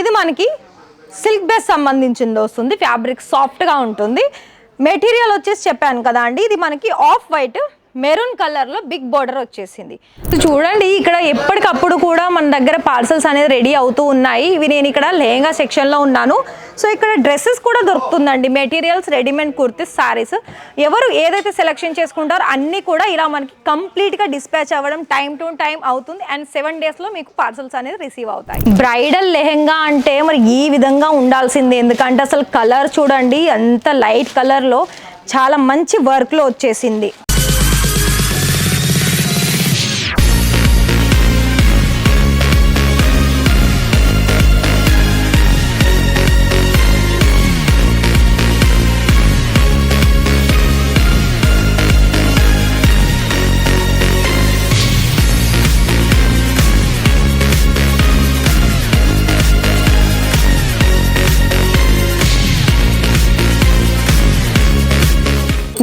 ఇది మనకి silk base సంబంధించింది వస్తుంది. ఫ్యాబ్రిక్ సాఫ్ట్గా ఉంటుంది. మెటీరియల్ వచ్చేసి చెప్పాను కదా అండి. ఇది మనకి ఆఫ్ వైట్ మెరూన్ కలర్లో బిగ్ బార్డర్ వచ్చేసింది. చూడండి ఇక్కడ ఎప్పటికప్పుడు కూడా మన దగ్గర పార్సల్స్ అనేది రెడీ అవుతూ ఉన్నాయి. ఇవి నేను ఇక్కడ లెహంగా సెక్షన్లో ఉన్నాను. సో ఇక్కడ డ్రెస్సెస్ కూడా దొరుకుతుందండి. Materials readymade kurtis saris. ఎవరు ఏదైతే సెలెక్షన్ చేసుకుంటారో అన్నీ కూడా ఇలా మనకి కంప్లీట్గా డిస్పాచ్ అవ్వడం టైం టు టైం అవుతుంది. అండ్ సెవెన్ డేస్లో మీకు పార్సల్స్ అనేది రిసీవ్ అవుతాయి. బ్రైడల్ లెహెంగా అంటే మరి ఈ విధంగా ఉండాల్సిందే. ఎందుకంటే అసలు కలర్ చూడండి అంత లైట్ కలర్లో చాలా మంచి వర్క్లో వచ్చేసింది.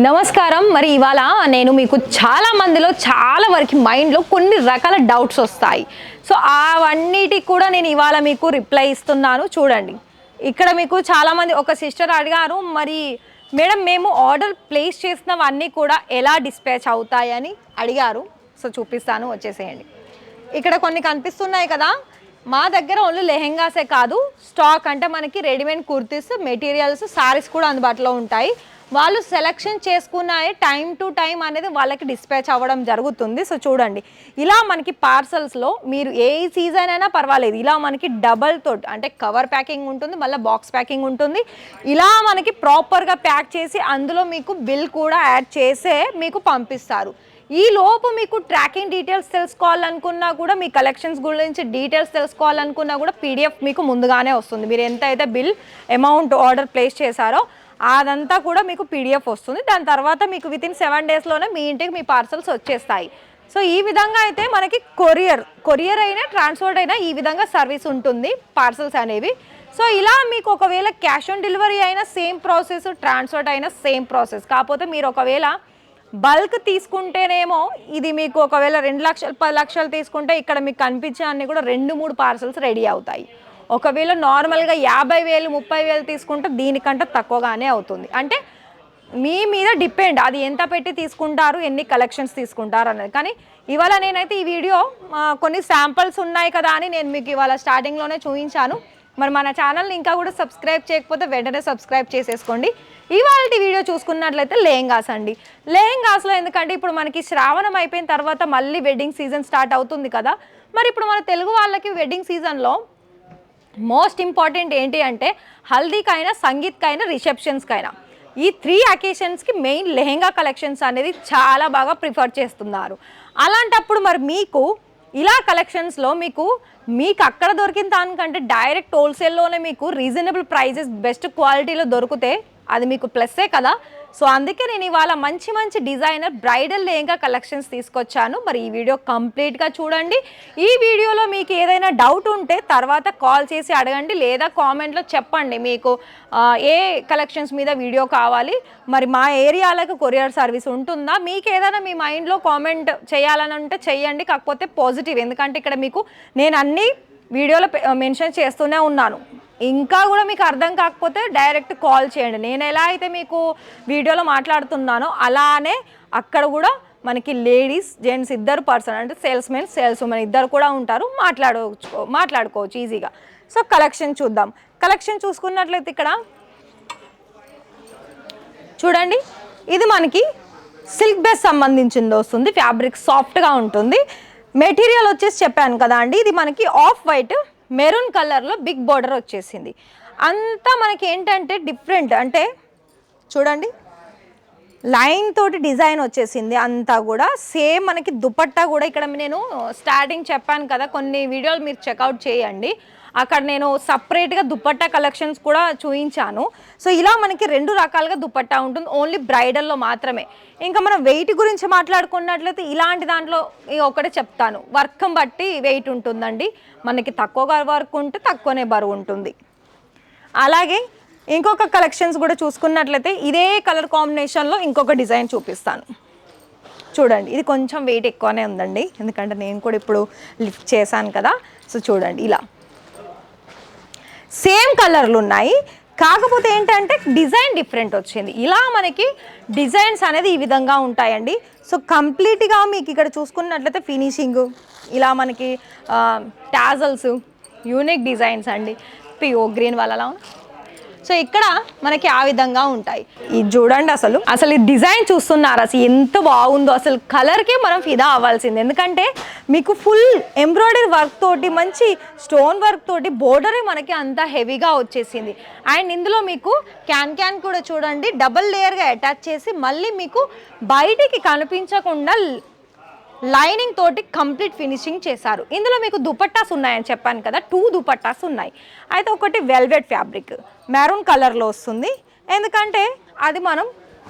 నమస్కారం. మరి ఇవాళ నేను మీకు చాలా మందిలో చాలా వరకు మైండ్లో కొన్ని రకాల డౌట్స్ వస్తాయి. సో అవన్నిటికి కూడా నేను ఇవాళ మీకు రిప్లై ఇస్తున్నాను. చూడండి. ఇక్కడ మీకు చాలామంది ఒక సిస్టర్ అడిగారు మరి మేడం మేము ఆర్డర్ ప్లేస్ చేసినవన్నీ కూడా ఎలా డిస్పాచ్ అవుతాయని అడిగారు. సో చూపిస్తాను. వచ్చేసేయండి. ఇక్కడ కొన్ని కనిపిస్తున్నాయి కదా. మా దగ్గర ఓన్లీ లెహెంగాసే కాదు. స్టాక్ అంటే మనకి రెడీమేడ్ కుర్తీస్ మెటీరియల్స్ సారీస్ కూడా అందుబాటులో ఉంటాయి. వాళ్ళు సెలక్షన్ చేసుకున్నాయి టైం టు టైం అనేది వాళ్ళకి డిస్పాచ్ అవ్వడం జరుగుతుంది. సో చూడండి ఇలా మనకి పార్సల్స్లో మీరు ఏ సీజన్ అయినా పర్వాలేదు. ఇలా మనకి డబల్ తోట్ అంటే కవర్ ప్యాకింగ్ ఉంటుంది మళ్ళీ బాక్స్ ప్యాకింగ్ ఉంటుంది. ఇలా మనకి ప్రాపర్గా ప్యాక్ చేసి అందులో మీకు బిల్ కూడా యాడ్ చేసే మీకు పంపిస్తారు. ఈ లోపు మీకు ట్రాకింగ్ డీటెయిల్స్ తెలుసుకోవాలనుకున్నా కూడా మీ కలెక్షన్స్ గురించి డీటెయిల్స్ తెలుసుకోవాలనుకున్నా కూడా పీడిఎఫ్ మీకు ముందుగానే వస్తుంది. మీరు ఎంత అయితే బిల్ అమౌంట్ ఆర్డర్ ప్లేస్ చేశారో అదంతా కూడా మీకు పీడిఎఫ్ వస్తుంది. దాని తర్వాత మీకు విత్ ఇన్ సెవెన్ డేస్లోనే మీ ఇంటికి మీ పార్సల్స్ వచ్చేస్తాయి. సో ఈ విధంగా అయితే మనకి కొరియర్ కొరియర్ అయినా ట్రాన్స్పోర్ట్ అయినా ఈ విధంగా సర్వీస్ ఉంటుంది పార్సల్స్ అనేవి. సో ఇలా మీకు ఒకవేళ క్యాష్ ఆన్ డెలివరీ అయినా సేమ్ ప్రాసెస్ ట్రాన్స్పోర్ట్ అయినా సేమ్ ప్రాసెస్ కాకపోతే మీరు ఒకవేళ బల్క్ తీసుకుంటేనేమో ఇది మీకు ఒకవేళ రెండు లక్షలు పది లక్షలు తీసుకుంటే ఇక్కడ మీకు కనిపించే అన్ని కూడా రెండు మూడు పార్సల్స్ రెడీ అవుతాయి. ఒకవేళ నార్మల్గా యాభై వేలు ముప్పై వేలు తీసుకుంటే దీనికంటే తక్కువగానే అవుతుంది. అంటే మీ మీద డిపెండ్ అది ఎంత పెట్టి తీసుకుంటారు ఎన్ని కలెక్షన్స్ తీసుకుంటారు అనేది కానీ ఇవాళ నేనైతే ఈ వీడియో కొన్ని శాంపిల్స్ ఉన్నాయి కదా అని నేను మీకు ఇవాళ స్టార్టింగ్లోనే చూపించాను. మరి మన ఛానల్ని ఇంకా కూడా సబ్స్క్రైబ్ చేయకపోతే వెంటనే సబ్స్క్రైబ్ చేసేసుకోండి. ఇవాళ వీడియో చూసుకున్నట్లయితే లెహంగాస్ అండి. లెహంగాస్లో ఎందుకంటే ఇప్పుడు మనకి శ్రావణం అయిపోయిన తర్వాత మళ్ళీ వెడ్డింగ్ సీజన్ స్టార్ట్ అవుతుంది కదా. మరి ఇప్పుడు మన తెలుగు వాళ్ళకి వెడ్డింగ్ సీజన్లో మోస్ట్ ఇంపార్టెంట్ ఏంటి అంటే హల్దీకైనా సంగీత్కైనా రిసెప్షన్స్కైనా. ఈ త్రీ అకేషన్స్కి మెయిన్ లెహెంగా కలెక్షన్స్ అనేది చాలా బాగా ప్రిఫర్ చేస్తున్నారు. అలాంటప్పుడు మరి మీకు ఇలా కలెక్షన్స్లో మీకు మీకు అక్కడ దొరికిన దానికంటే డైరెక్ట్ హోల్సేల్లోనే మీకు రీజనబుల్ ప్రైజెస్ బెస్ట్ క్వాలిటీలో దొరికితే అది మీకు ప్లస్సే కదా. సో అందుకే నేను ఇవాళ మంచి మంచి డిజైనర్ బ్రైడల్ లెహంగా కలెక్షన్స్ తీసుకొచ్చాను. మరి ఈ వీడియో కంప్లీట్గా చూడండి. ఈ వీడియోలో మీకు ఏదైనా డౌట్ ఉంటే తర్వాత కాల్ చేసి అడగండి లేదా కామెంట్లో చెప్పండి మీకు ఏ కలెక్షన్స్ మీద వీడియో కావాలి. మరి మా ఏరియాలకు కొరియర్ సర్వీస్ ఉంటుందా? మీకు ఏదైనా మీ మైండ్లో కామెంట్ చేయాలని ఉంటే చేయండి కాకపోతే పాజిటివ్. ఎందుకంటే ఇక్కడ మీకు నేను అన్ని వీడియోలో మెన్షన్ చేస్తూనే ఉన్నాను. ఇంకా కూడా మీకు అర్థం కాకపోతే డైరెక్ట్ కాల్ చేయండి. నేను ఎలా అయితే మీకు వీడియోలో మాట్లాడుతున్నానో అలానే అక్కడ కూడా మనకి లేడీస్ జెంట్స్ ఇద్దరు పర్సన్ అంటే సేల్స్ మెన్ సేల్స్ ఉమెన్ ఇద్దరు కూడా ఉంటారు. మాట్లాడవచ్చు మాట్లాడుకోవచ్చు ఈజీగా. సో కలెక్షన్ చూద్దాం. కలెక్షన్ చూసుకున్నట్లయితే ఇక్కడ చూడండి ఇది మనకి సిల్క్ బేస్ సంబంధించింది వస్తుంది. ఫ్యాబ్రిక్ సాఫ్ట్గా ఉంటుంది. మెటీరియల్ వచ్చేసి చెప్పాను కదా అండి. ఇది మనకి ఆఫ్ వైట్ మెరూన్ కలర్లో బిగ్ బార్డర్ వచ్చేసింది. అంతా మనకి ఏంటంటే డిఫరెంట్. అంటే చూడండి. లైన్ తోటి డిజైన్ వచ్చేసింది అంతా కూడా. సేమ్ మనకి దుపట్టా కూడా ఇక్కడ నేను స్టార్టింగ్ చెప్పాను కదా కొన్ని వీడియోలు మీరు చెక్అవుట్ చేయండి. అక్కడ నేను సపరేట్గా దుపట్టా కలెక్షన్స్ కూడా చూపించాను సో ఇలా మనకి రెండు రకాలుగా దుపట్టా ఉంటుంది ఓన్లీ బ్రైడల్లో మాత్రమే. ఇంకా మనం వెయిట్ గురించి మాట్లాడుకున్నట్లయితే ఇలాంటి దాంట్లో ఒకటే చెప్తాను. వర్కం బట్టి వెయిట్ ఉంటుందండి. మనకి తక్కువగా వర్క్ ఉంటే తక్కువనే బరువు ఉంటుంది. అలాగే ఇంకొక కలెక్షన్స్ కూడా చూసుకున్నట్లయితే ఇదే కలర్ కాంబినేషన్లో ఇంకొక డిజైన్ చూపిస్తాను. చూడండి ఇది కొంచెం వెయిట్ ఎక్కువనే ఉందండి. ఎందుకంటే నేను కూడా ఇప్పుడు లిఫ్ట్ చేశాను కదా. సో చూడండి ఇలా. సేమ్ కలర్లు ఉన్నాయి. కాకపోతే ఏంటంటే డిజైన్ డిఫరెంట్ వచ్చింది. ఇలా మనకి డిజైన్స్ అనేది ఈ విధంగా ఉంటాయండి. సో కంప్లీట్గా మీకు ఇక్కడ చూసుకున్నట్లయితే ఫినిషింగ్ ఇలా మనకి టాజల్స్ యూనిక్ డిజైన్స్ అండి. పిఓ గ్రీన్ వాళ్ళలా సో ఇక్కడ మనకి ఆ విధంగా ఉంటాయి. ఇది చూడండి అసలు. అసలు ఈ డిజైన్ చూస్తున్నారు అసలు ఎంత బాగుందో. అసలు కలర్కే మనం ఫిదా అవ్వాల్సింది. ఎందుకంటే మీకు ఫుల్ ఎంబ్రాయిడరీ వర్క్ తోటి మంచి స్టోన్ వర్క్ తోటి బోర్డరే మనకి అంత హెవీగా వచ్చేసింది. అండ్ ఇందులో మీకు క్యాన్ క్యాన్ కూడా చూడండి. డబల్ లేయర్గా అటాచ్ చేసి మళ్ళీ మీకు బయటికి కనిపించకుండా లైనింగ్ తోటి కంప్లీట్ ఫినిషింగ్ చేశారు. ఇందులో మీకు దుపట్టాస్ ఉన్నాయని చెప్పాను కదా టూ దుపట్టాస్ ఉన్నాయి. అయితే ఒకటి వెల్వెట్ ఫ్యాబ్రిక్ మెరూన్ కలర్లో వస్తుంది. ఎందుకంటే అది మనం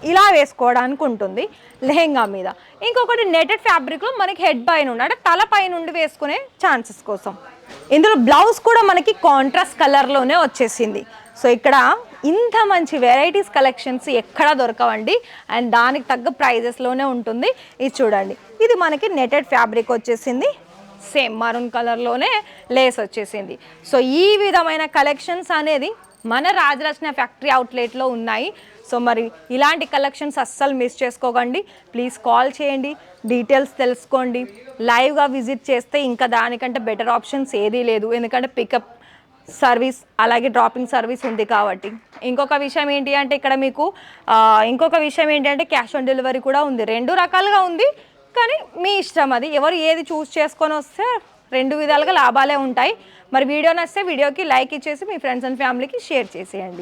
ఇలా వేసుకోవడానికి ఉంటుంది లెహెంగా మీద. ఇంకొకటి నెటెడ్ ఫ్యాబ్రిక్లో మనకి హెడ్ పైన ఉండి అంటే తల పైన ఉండి వేసుకునే ఛాన్సెస్ కోసం. ఇందులో బ్లౌజ్ కూడా మనకి కాంట్రాస్ట్ కలర్లోనే వచ్చేసింది. సో ఇక్కడ ఇంత మంచి వెరైటీస్ కలెక్షన్స్ ఎక్కడా దొరకవండి. అండ్ దానికి తగ్గ ప్రైజెస్లోనే ఉంటుంది. ఇది చూడండి. ఇది మనకి నెటెడ్ ఫ్యాబ్రిక్ వచ్చేసింది. సేమ్ మరూన్ కలర్లోనే లేస్ వచ్చేసింది. సో ఈ విధమైన కలెక్షన్స్ అనేది మన రాజరచన ఫ్యాక్టరీ అవుట్లెట్లో ఉన్నాయి. సో మరి ఇలాంటి కలెక్షన్స్ అస్సలు మిస్ చేసుకోకండి. ప్లీజ్ కాల్ చేయండి. డీటెయిల్స్ తెలుసుకోండి. లైవ్గా విజిట్ చేస్తే ఇంకా దానికంటే బెటర్ ఆప్షన్స్ ఏదీ లేదు. ఎందుకంటే పికప్ సర్వీస్ అలాగే డ్రాపింగ్ సర్వీస్ ఉంది కాబట్టి. ఇంకొక విషయం ఏంటి అంటే ఇక్కడ మీకు ఇంకొక విషయం ఏంటి అంటే క్యాష్ ఆన్ డెలివరీ కూడా ఉంది. రెండు రకాలుగా ఉంది. కానీ మీ ఇష్టం అది. ఎవరు ఏది చూస్ చేసుకొని వస్తే రెండు విధాలుగా లాభాలే ఉంటాయి. మరి వీడియో నచ్చితే వీడియోకి లైక్ ఇచ్చేసి మీ ఫ్రెండ్స్ అండ్ ఫ్యామిలీకి షేర్ చేసేయండి.